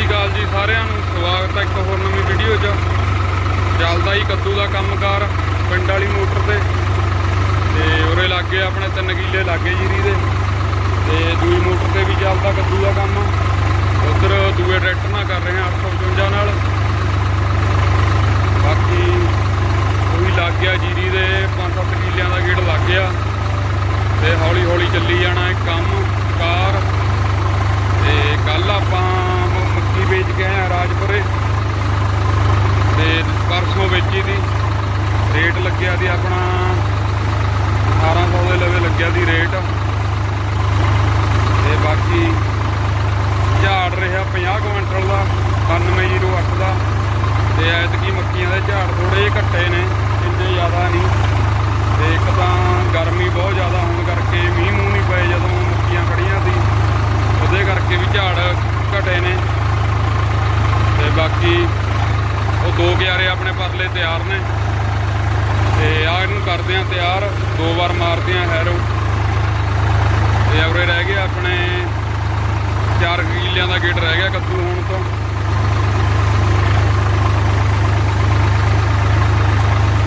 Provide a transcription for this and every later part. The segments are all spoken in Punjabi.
ਸ਼੍ਰੀ ਅਕਾਲ ਜੀ ਸਾਰਿਆਂ ਨੂੰ। ਸਵਾਗਤ ਹੈ ਇੱਕ ਹੋਰ ਨਵੀਂ ਵੀਡੀਓ 'ਚ। ਚੱਲਦਾ ਹੀ ਕੱਦੂ ਦਾ ਕੰਮਕਾਰ ਪਿੰਡ ਵਾਲੀ ਮੋਟਰ ਤੇ। ਤੇ ਉਰੇ ਲੱਗੇ ਆਪਣੇ ਤਿੰਨ ਕਿੱਲੇ ਲੱਗੇ ਜੀਰੀ ਦੇ ਤੇ ਦੂਈ ਮੋਟਰ ਤੇ ਵੀ ਚੱਲਦਾ ਕੱਦੂ ਦਾ ਕੰਮ। ਉਧਰ ਦੂਏ ਟਰੈਕਟਰ ਨਾਲ ਕਰ ਰਹੇ ਹਾਂ 855 ਨਾਲ। ਬਾਕੀ ਉਹੀ ਲੱਗ ਗਿਆ ਜੀਰੀ ਦੇ 5-7 ਕਿੱਲਿਆਂ ਦਾ ਗੇੜ ਲੱਗ ਗਿਆ। ਤੇ ਹੌਲੀ ਹੌਲੀ ਚੱਲੀ ਜਾਣਾ ਇਹ ਕੰਮ ਕਾਰ ਤੇ ਕੱਲ ਆਪਾਂ ਮ- ਮੱਕੀ ਵੇਚ ਆ ਰਾਜਪੁਰੇ। ਤੇ ਪਰਸੋਂ ਵੇਚੀ ਦੀ। ਰੇਟ ਲੱਗਿਆ ਦੀ ਆਪਣਾ 1800 ਦੇ ਲਵੇ ਲੱਗਿਆ ਦੀ ਰੇਟ। ਤੇ ਬਾਕੀ ਝਾੜ ਰਿਹਾ 50 ਕੁਇੰਟਲ ਦਾ 9908 ਦਾ। ਤੇ ਐਤਕੀ ਮੱਕੀਆਂ ਦੇ ਝਾੜ ਥੋੜੇ ਜਿਹੇ ਘੱਟੇ ਨੇ ਇੰਨੇ ਜ਼ਿਆਦਾ ਨਹੀਂ। ਤੇ ਇੱਕ ਤਾਂ ਗਰਮੀ ਬਹੁਤ ਜ਼ਿਆਦਾ ਹੋਣ ਕਰਕੇ ਮੀਂਹ ਮੂੰਹ ਨਹੀਂ ਪਏ ਜਦੋਂ ਮੱਕੀਆਂ ਖੜੀਆਂ ਸੀ। ਉਹਦੇ ਕਰਕੇ ਵੀ ਝਾੜ ਘਟੇ ਨੇ। ਤੇ ਬਾਕੀ ਉਹ ਦੋ ਗਿਆਰੇ ਆਪਣੇ ਪਰਲੇ ਤਿਆਰ ਨੇ। ਤੇ ਆਹ ਇਹਨੂੰ ਕਰਦੇ ਆ ਤਿਆਰ। ਦੋ ਵਾਰ ਮਾਰਦੇ ਆ ਹੈਰੋ। ਤੇ ਉਰੇ ਰਹਿ ਗਏ ਆਪਣੇ ਚਾਰ ਕਿੱਲਿਆਂ ਦਾ ਗੇਟ ਰਹਿ ਗਿਆ ਕੱਦੂ ਹੋਣ ਤੋਂ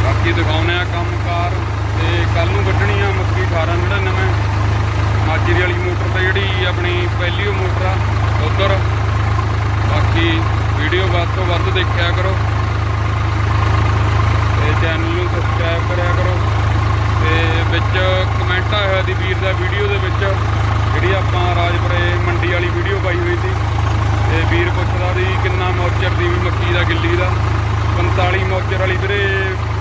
ਬਾਕੀ ਦਿਖਾਉਨੇ ਆ ਕੰਮਕਾਰ ਤੇ ਕੱਲ ਨੂੰ ਵੱਢਣੀ ਆ ਮੱਕੀ 1899 ਮਾਜਰੀ ਵਾਲੀ ਮੋਟਰ ਤੇ ਜਿਹੜੀ ਆਪਣੀ ਪਹਿਲੀ ਉਹ ਮੋਟਰ ਆ ਉਧਰ ਬਾਕੀ ਵੀਡੀਓ ਵੱਧ ਤੋਂ ਵੱਧ ਦੇਖਿਆ ਕਰੋ ਤੇ ਚੈਨਲ ਨੂੰ ਸਬਸਕ੍ਰਾਈਬ ਕਰਿਆ ਕਰੋ ਤੇ ਵਿੱਚ ਕਮੈਂਟ ਆਇਆ ਹੋਇਆ ਦੀ ਵੀਰ ਦਾ ਵੀਡੀਓ ਦੇ ਵਿੱਚ ਜਿਹੜੀ ਆਪਾਂ ਰਾਜਪੁਰੇ ਮੰਡੀ ਵਾਲੀ ਵੀਡੀਓ ਪਾਈ ਹੋਈ ਸੀ। ਤੇ ਵੀਰ ਪੁੱਛਦਾ ਸੀ ਕਿੰਨਾ ਮੌਚਰ ਦੀ ਵੀ ਮੱਕੀ ਦਾ ਗਿੱਲੀ ਦਾ। 45 ਮੌਚਰ ਵਾਲੀ ਵੀਰੇ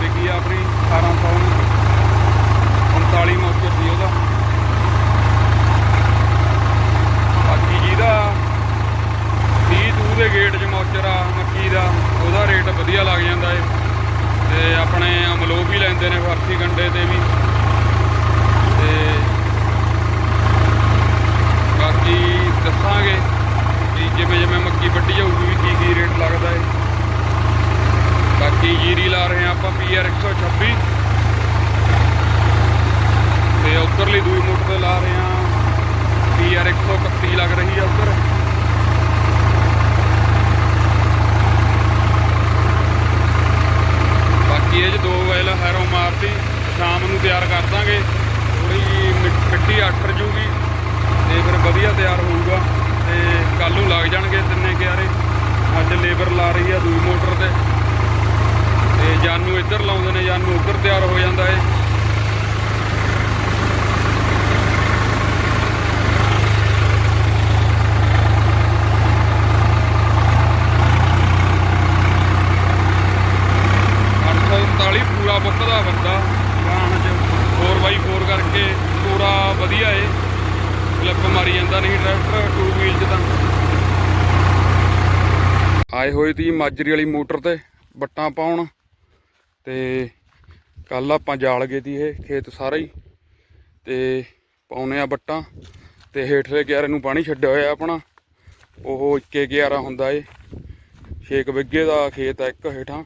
ਵਿਕੀ ਆ ਆਪਣੀ 1800 ਨੂੰ 45 ਮੌਚਰ ਦੀ ਉਹਦਾ ਬਾਕੀ ਜਿਹਦਾ 30 ਤੂ ਦੇ ਗੇਟ 'ਚ ਮੌਚਰ ਆ ਮੱਕੀ ਦਾ ਉਹਦਾ ਰੇਟ ਵਧੀਆ ਲੱਗ ਜਾਂਦਾ ਏ ਤੇ ਆਪਣੇ ਅਮਲੋ ਵੀ ਲੈਂਦੇ ਨੇ ਫਰਸੀ ਗੰਡੇ ਤੇ ਵੀ ਤੇ ਬਾਕੀ ਦੱਸਾਂਗੇ ਕਿ ਜਿਵੇਂ ਜਿਵੇਂ ਮੱਕੀ ਵੱਢੀ ਜਾਊਗੀ ਵੀ ਕੀ ਕੀ ਰੇਟ ਲੱਗਦਾ ਏ ਬਾਕੀ ਜੀਰੀ ਲਾ ਰਹੇ ਆ ਆਪਾਂ ਪੀਆਰ 126 ਤੇ ਉੱਧਰਲੀ ਦੂਈ ਮੋਟਰ ਤੇ ਲਾ ਰਹੇ ਆ ਪੀਆਰ 131 ਲੱਗ ਰਹੀ ਆ ਉੱਧਰ। ਬਾਕੀ ਇਹ 'ਚ ਦੋ ਵੈਲ ਹੈਰੋ ਮਾਰਤੀ। ਸ਼ਾਮ ਨੂੰ ਤਿਆਰ ਕਰ ਦਾਂਗੇ। ਥੋੜੀ ਜਿਹੀ ਮਿ- ਮਿੱਟੀ ਅੱਟਰ ਜੂਗੀ। ਤੇ ਫਿਰ ਵਧੀਆ ਤਿਆਰ ਹੋਊਗਾ। ਤੇ ਕੱਲ ਨੂੰ ਲੱਗ ਜਾਣਗੇ ਤਿੰਨੇ ਕਿਆਰੇ। ਅੱਜ ਲੇਬਰ ਲਾ ਰਹੀ ਆ ਦੂਈ ਮੋਟਰ ਤੇ। ਤੇ ਜਾਨੂ ਇੱਧਰ ਲਾਉਂਦੇ ਨੇ ਜਾਨੂ ਉੱਧਰ ਤਿਆਰ ਹੋ ਜਾਂਦਾ ਏ। ਪੂਰਾ ਬੁੱਕਦਾ ਬੰਦਾ। ਗਾਣ ਚ। 4x4 ਕਰਕੇ ਪੂਰਾ ਵਧੀਆ ਏ। ਫਲਿੱਪ ਮਾਰੀ ਜਾਂਦਾ ਨਹੀਂ ਟਰੈਕਟਰ ਟੂ ਵੀਲ ਚ ਤਾਂ। ਆਏ ਹੋਏ ਤੀ ਮਾਜਰੀ ਵਾਲੀ ਮੋਟਰ ਤੇ ਬੱਟਾਂ ਪਾਉਣ। ਤੇ ਕੱਲ ਆਪਾਂ ਜਾਲ ਗਏ ਤੀ ਇਹ ਖੇਤ ਸਾਰਾ ਹੀ ਤੇ ਪਾਉਨੇ ਆ ਬੱਟਾਂ ਤੇ ਹੇਠਲੇ ਕਿਆਰੇ ਨੂੰ ਪਾਣੀ ਛੱਡਿਆ ਹੋਇਆ ਆਪਣਾ। ਉਹ ਇੱਕੇ ਕਿਆਰਾ ਹੁੰਦਾ ਏ। 6 ਵਿੱਗੇ ਦਾ ਖੇਤ ਆ ਇੱਕ ਹੇਠਾਂ।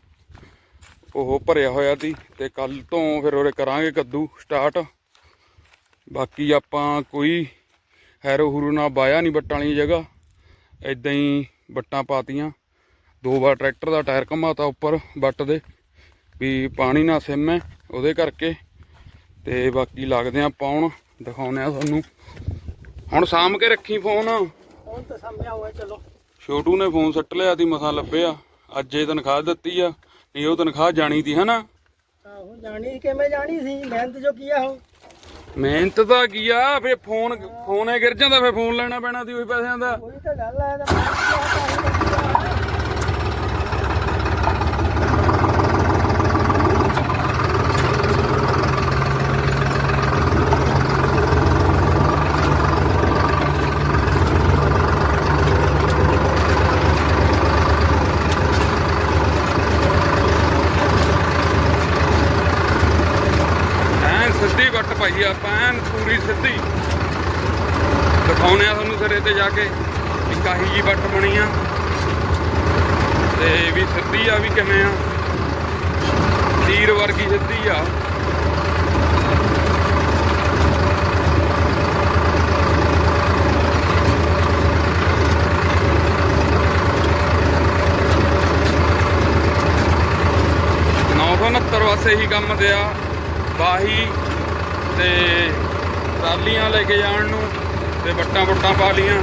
ਉਹ ਭਰਿਆ ਹੋਇਆ ਸੀ ਤੇ ਕੱਲ ਤੋਂ ਫਿਰ ਉਹਰੇ ਕਰਾਂਗੇ ਕੱਦੂ ਸਟਾਰਟ। ਬਾਕੀ ਆਪਾਂ ਕੋਈ ਹੈਰੋ ਹੂਰੂ ਨਾਲ ਬਾਇਆ ਨਹੀਂ ਬੱਟਾਂ ਵਾਲੀ ਜਗ੍ਹਾ। ਇਦਾਂ ਹੀ ਬੱਟਾਂ ਪਾਤੀਆਂ। ਦੋ ਵਾਰ ਟਰੈਕਟਰ ਦਾ ਟਾਇਰ ਘਮਾਤਾ ਉੱਪਰ ਬੱਟ ਦੇ। ਵੀ ਪਾਣੀ ਨਾ ਸਿਮੇ ਉਹਦੇ ਕਰਕੇ ਤੇ ਬਾਕੀ ਲੱਗਦੇ ਆ ਪਾਉਣ ਦਿਖਾਉਨੇ ਆ ਤੁਹਾਨੂੰ। ਹੁਣ ਸਾਂਭ ਕੇ ਰੱਖੀ ਫੋਨ। ਹੁਣ ਤਾਂ ਸਾਹਮਣੇ ਹੋਇਆ ਚਲੋ। ਛੋਟੂ ਨੇ ਫੋਨ ਸੱਟ ਲਿਆ ਤੀ ਮਸਾਂ ਲੱਭਿਆ। ਅੱਜ ਇਹ ਤਨਖਾਹ ਦਿੱਤੀ ਆ ਨਹੀਂ ਉਹ ਤਨਖਾਹ ਜਾਣੀ ਤੀ ਹਨਾ? ਆਹੋ ਜਾਣੀ ਕਿਵੇਂ ਜਾਣੀ ਸੀ? ਮਿਹਨਤ ਜੋ ਕੀਆ ਹੋ ਮਿਹਨਤ ਤਾਂ ਕੀ ਆ ਫੇ ਫੋਨ ਫੋਨੇ ਗਿਰ ਜਾਂਦਾ ਫੇ ਫੋਨ ਲੈਣਾ ਪੈਣਾ ਤੀ ਉਹੀ ਪੈਸਿਆਂ ਦਾ। ਉਹੀ ਤਾਂ ਗੱਲ ਆ ਤਾਂ ਤੇ ਜਾ ਕੇ ਇੱਕ ਕਾਹੀ ਜੀ ਵੱਟ ਬਣੀ ਆ। ਤੇ ਵੀ ਸਿੱਧੀ ਆ ਵੀ ਕਿਵੇਂ ਆ? ਤੀਰ ਵਰਗੀ ਸਿੱਧੀ ਆ। ਪਾਸੇ ਹੀ ਕੰਮ ਦਿਆ। ਬਾਹੀ ਤੇ ਟਰਾਲੀਆਂ ਲੈ ਕੇ ਜਾਣ ਨੂੰ। ਤੇ ਵੱਟਾਂ ਵੁੱਟਾਂ ਪਾ ਲੀਆਂ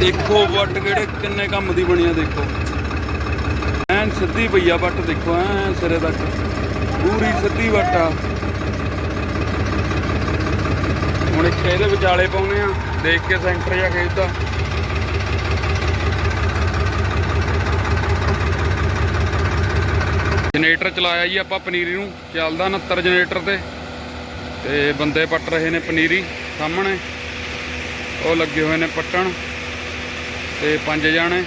ਦੇਖੋ ਵੱਟ ਕਿਹੜੇ ਕਿੰਨੇ ਕੰਮ ਦੀ ਬਣੀ ਆ, ਦੇਖੋ। ਐਨ ਸਿੱਧੀ ਪਈਆ ਵੱਟ, ਦੇਖੋ, ਐਨ ਸਿਰੇ ਤੱਕ। ਪੂਰੀ ਸਿੱਧੀ ਵੱਟ ਆ। ਹੁਣ ਇੱਕ ਇਹਦੇ ਵਿਚਾਲੇ ਪਾਉਨੇ ਆ, ਦੇਖ ਕੇ ਸੈਂਟਰ ਜਾਂ ਖੇਤ ਦਾ। ਜਨਰੇਟਰ ਚਲਾਇਆ ਜੀ ਆਪਾਂ ਪਨੀਰੀ ਨੂੰ, ਚੱਲਦਾ 69 ਜਨਰੇਟਰ ਤੇ। ਤੇ ਬੰਦੇ ਪੱਟ ਰਹੇ ਨੇ ਪਨੀਰੀ ਸਾਹਮਣੇ। ਉਹ ਲੱਗੇ ਹੋਏ ਨੇ ਪੱਟਣ। ਤੇ ਪੰਜ ਜਾਣੇ।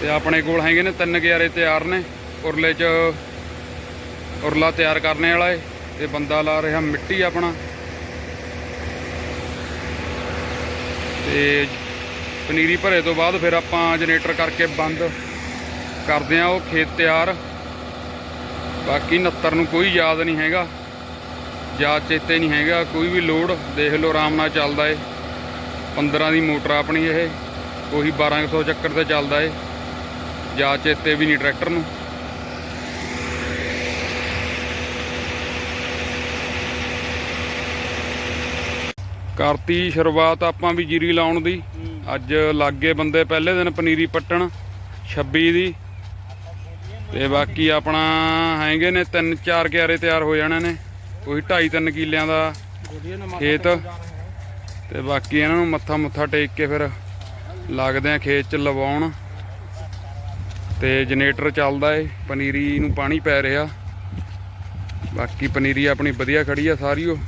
ਤੇ ਆਪਣੇ ਕੋਲ ਹੈਗੇ ਨੇ ਤਿੰਨ ਗਿਆਰੇ ਤਿਆਰ ਨੇ। ਉਰਲੇ ਚ ਉਰਲਾ ਤਿਆਰ ਕਰਨੇ ਵਾਲਾ ਏ। ਤੇ ਬੰਦਾ ਲਾ ਰਿਹਾ ਮਿੱਟੀ ਆਪਣਾ। ਤੇ ਪਨੀਰੀ ਭਰੇ ਤੋਂ ਬਾਅਦ ਫਿਰ ਆਪਾਂ ਜਨਰੇਟਰ ਕਰਕੇ ਬੰਦ ਕਰਦੇ ਆ। ਉਹ ਖੇਤ ਤਿਆਰ। ਬਾਕੀ 69 ਨੂੰ ਕੋਈ ਯਾਦ ਨਹੀਂ ਹੈਗਾ। ਯਾਦ ਚੇਤੇ ਨਹੀਂ ਹੈਗਾ, ਕੋਈ ਵੀ ਲੋਡ ਦੇਖ ਲਓ ਆਰਾਮ ਨਾਲ ਚੱਲਦਾ ਏ। 15 ਦੀ ਮੋਟਰ ਆਪਣੀ ਇਹ, ਉਹੀ 1200 ਚੱਕਰ ਤੇ ਚੱਲਦਾ ਏ। ਯਾਦ ਚੇਤੇ ਵੀ ਨਹੀਂ ਟਰੈਕਟਰ ਨੂੰ। ਕਰਤੀ ਸ਼ੁਰੂਆਤ ਆਪਾਂ ਵੀ ਜੀਰੀ ਲਾਉਣ ਦੀ। ਅੱਜ ਲੱਗੇ ਬੰਦੇ ਪਹਿਲੇ ਦਿਨ ਪਨੀਰੀ ਪੱਟਣ 26 ਦੀ। ਤੇ ਬਾਕੀ ਆਪਣਾ ਹੈਗੇ ਨੇ ਤਿੰਨ ਚਾਰ ਕਿਆਰੇ ਤਿਆਰ ਹੋ ਜਾਣੇ ਨੇ। ਉਹੀ 2.5 3 ਕਿੱਲਿਆਂ ਦਾ ਖੇਤ। ਤੇ ਬਾਕੀ ਇਹਨਾਂ ਨੂੰ ਮੱਥਾ ਮੁੱਥਾ ਟੇਕ ਕੇ ਫਿਰ ਲੱਗਦੇ ਆ ਖੇਤ ਚ ਲਵਾਉਣ। ਤੇ ਜਨਰੇਟਰ ਚੱਲਦਾ ਏ ਪਨੀਰੀ ਨੂੰ ਪਾਣੀ ਪੈ ਰਿਹਾ। ਬਾਕੀ ਪਨੀਰੀ ਆਪਣੀ ਵਧੀਆ ਖੜੀ ਆ ਸਾਰੀ ਉਹ।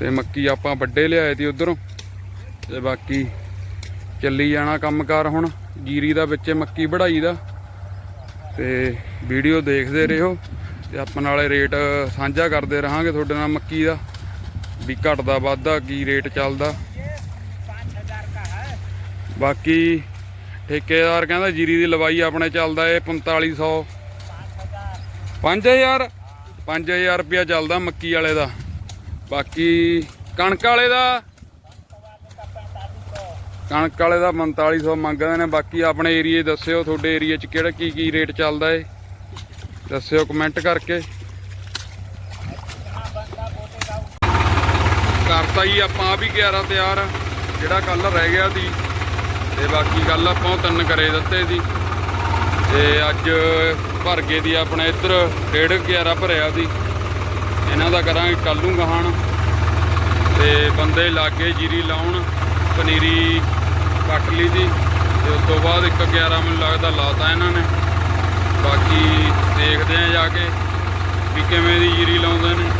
ਤੇ ਮੱਕੀ ਆਪਾਂ ਵੱਡੇ ਲਿਆਏ ਤੀ ਉਧਰੋਂ। ਤੇ ਬਾਕੀ ਚੱਲੀ ਜਾਣਾ ਕੰਮਕਾਰ ਹੁਣ ਜੀਰੀ ਦਾ ਵਿੱਚ ਮੱਕੀ ਵਢਾਈ ਦਾ। ਤੇ ਵੀਡੀਓ ਦੇਖਦੇ ਰਹੋ। ਤੇ ਆਪਾਂ ਨਾਲੇ ਰੇਟ ਸਾਂਝਾ ਕਰਦੇ ਰਹਾਂਗੇ ਤੁਹਾਡੇ ਨਾਲ ਮੱਕੀ ਦਾ। ਵੀ ਘਟਦਾ ਵੱਧਦਾ, ਕੀ ਰੇਟ ਚੱਲਦਾ। ਬਾਕੀ ਠੇਕੇਦਾਰ ਕਹਿੰਦਾ ਜੀਰੀ ਦੀ ਲਵਾਈ ਆਪਣੇ ਚੱਲਦਾ ਏ 4500 5000 5000 ਰੁਪਿਆ ਚੱਲਦਾ ਮੱਕੀ ਵਾਲੇ ਦਾ। ਬਾਕੀ ਕਣਕ ਵਾਲੇ ਦਾ? ਕਣਕ ਵਾਲੇ ਦਾ 4500 ਮੰਗਦੇ ਨੇ। ਬਾਕੀ ਆਪਣੇ ਏਰੀਏ ਦੱਸਿਓ, ਤੁਹਾਡੇ ਏਰੀਏ 'ਚ ਕਿਹੜਾ ਕੀ ਕੀ ਰੇਟ ਚੱਲਦਾ ਏ ਦੱਸਿਓ ਕਮੈਂਟ ਕਰਕੇ। ਕਰਤਾ ਜੀ ਆਪਾਂ ਆ ਵੀ 11 ਤਿਆਰ। ਜਿਹੜਾ ਕੱਲ ਰਹਿ ਗਿਆ ਸੀ। ਤੇ ਬਾਕੀ ਗੱਲ ਆਪਾਂ ਉਹ ਤਿੰਨ ਕਰੇ ਦਿੱਤੇ ਸੀ। ਤੇ ਅੱਜ ਭਰ ਗਏ ਦੀ ਆਪਣੇ ਇੱਧਰ ਡੇਢ 11 ਭਰਿਆ ਸੀ। ਇਹਨਾਂ ਦਾ ਕਰਾਂਗੇ ਕੱਲ ਨੂੰ ਗਹਾਣ। ਤੇ ਬੰਦੇ ਲਾਗੇ ਜੀਰੀ ਲਾਉਣ, ਪਨੀਰੀ ਕੱਟ ਲਈ ਸੀ। ਤੇ ਉਸ ਤੋਂ ਬਾਅਦ 1 11 ਮੈਨੂੰ ਲੱਗਦਾ ਲਾਤਾ ਇਹਨਾਂ ਨੇ। ਬਾਕੀ ਦੇਖਦੇ ਆ ਜਾ ਕੇ ਵੀ ਕਿਵੇਂ ਦੀ ਜੀਰੀ ਲਾਉਂਦੇ ਨੇ।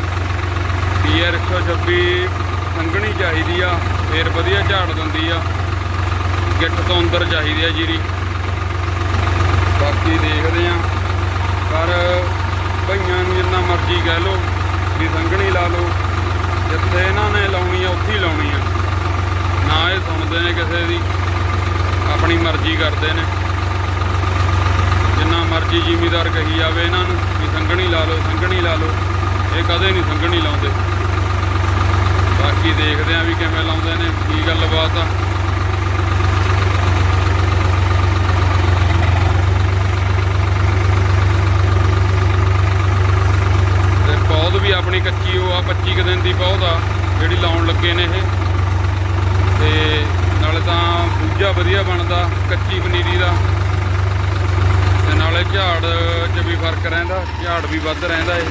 ਪੀਆਰ 126 ਸੰਘਣੀ ਚਾਹੀਦੀ ਆ, ਫੇਰ ਵਧੀਆ ਝਾੜ ਦਿੰਦੀ ਆ। ਗਿੱਟ ਤੋਂ ਅੰਦਰ ਚਾਹੀਦੀ ਆ ਜੀਰੀ। ਬਾਕੀ ਦੇਖਦੇ ਆ ਪਰ ਭਈਆਂ ਨੂੰ ਜਿੰਨਾ ਮਰਜ਼ੀ ਕਹਿ ਲਓ ਵੀ ਸੰਘਣੀ ਲਾ ਲਓ। ਜਿੱਥੇ ਇਹਨਾਂ ਨੇ ਲਾਉਣੀ ਆ, ਉੱਥੇ ਹੀ ਲਾਉਣੀ ਆ। ਨਾ ਇਹ ਸੁਣਦੇ ਨੇ ਕਿਸੇ ਦੀ। ਆਪਣੀ ਮਰਜ਼ੀ ਕਰਦੇ ਨੇ। ਮਰਜ਼ੀ ਜ਼ਿਮੀਦਾਰ ਕਹੀ ਜਾਵੇ ਇਹਨਾਂ ਨੂੰ ਵੀ ਸੰਘਣੀ ਲਾ ਲਓ, ਸੰਘਣੀ ਲਾ ਲਓ। ਇਹ ਕਦੇ ਨਹੀਂ ਸੰਘਣੀ ਲਾਉਂਦੇ। ਬਾਕੀ ਦੇਖਦੇ ਆ ਵੀ ਕਿਵੇਂ ਲਾਉਂਦੇ ਨੇ, ਕੀ ਗੱਲਬਾਤ ਆ। ਤੇ ਪੌਦ ਵੀ ਆਪਣੀ ਕੱਚੀ, ਉਹ ਆ 25 ਕੁ ਦਿਨ ਦੀ ਪੌਦ ਆ, ਜਿਹੜੀ ਲਾਉਣ ਲੱਗੇ ਨੇ ਇਹ। ਤੇ ਨਾਲੇ ਤਾਂ ਬੂਝਾ ਵਧੀਆ ਬਣਦਾ, ਕੱਚੀ ਪਨੀਰੀ ਦਾ। ਤੇ ਨਾਲੇ ਝਾੜ 'ਚ ਵੀ ਫ਼ਰਕ ਰਹਿੰਦਾ, ਝਾੜ ਵੀ ਵੱਧ ਰਹਿੰਦਾ ਏ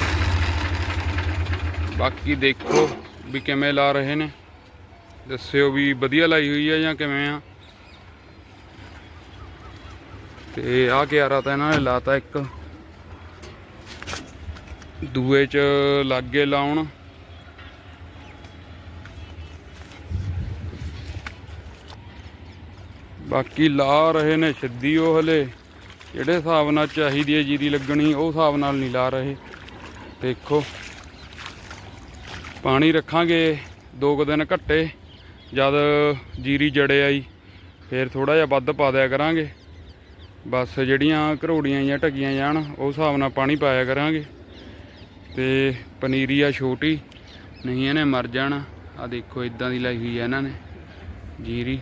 ਬਾਕੀ ਦੇਖੋ ਵੀ ਕਿਵੇਂ ਲਾ ਰਹੇ ਨੇ। ਦੱਸਿਓ ਵੀ ਵਧੀਆ ਲਾਈ ਹੋਈ ਆ ਜਾਂ ਕਿਵੇਂ ਆ। ਤੇ ਆ ਕਿਆਰਾ ਤਾਂ ਇਹਨਾਂ ਨੇ ਲਾਤਾ ਇੱਕ। ਦੂਏ ਚ ਲਾਗੇ ਲਾਉਣ। ਬਾਕੀ ਲਾ ਰਹੇ ਨੇ ਸਿੱਧੀ ਉਹ ਹਲੇ। ਜਿਹੜੇ ਹਿਸਾਬ ਨਾਲ ਚਾਹੀਦੀ ਹੈ ਜੀਰੀ ਲੱਗਣੀ, ਉਹ ਹਿਸਾਬ ਨਾਲ ਨਹੀਂ ਲਾ ਰਹੇ। ਦੇਖੋ, ਪਾਣੀ ਰੱਖਾਂਗੇ ਦੋ ਕੁ ਦਿਨ ਘੱਟੇ, ਜਦ ਜੀਰੀ ਜੜੇ ਆਈ, ਫੇਰ ਥੋੜਾ ਜਿਹਾ ਵੱਧ ਪਾ ਦਿਆ ਕਰਾਂਗੇ। ਬਸ ਜਿਹੜੀਆਂ ਘਰੋੜੀਆਂ ਜਾਂ ਢੱਕੀਆਂ ਜਾਣ ਉਸ ਹਿਸਾਬ ਨਾਲ ਪਾਣੀ ਪਾਇਆ ਕਰਾਂਗੇ। ਤੇ ਪਨੀਰੀ ਆ ਛੋਟੀ, ਨਹੀਂ ਇਹਨੇ ਮਰ ਜਾਣਾ। ਆ ਦੇਖੋ ਇਦਾਂ ਦੀ ਲਾਈ ਹੋਈ ਹੈ ਇਹਨਾਂ ਨੇ ਜੀਰੀ।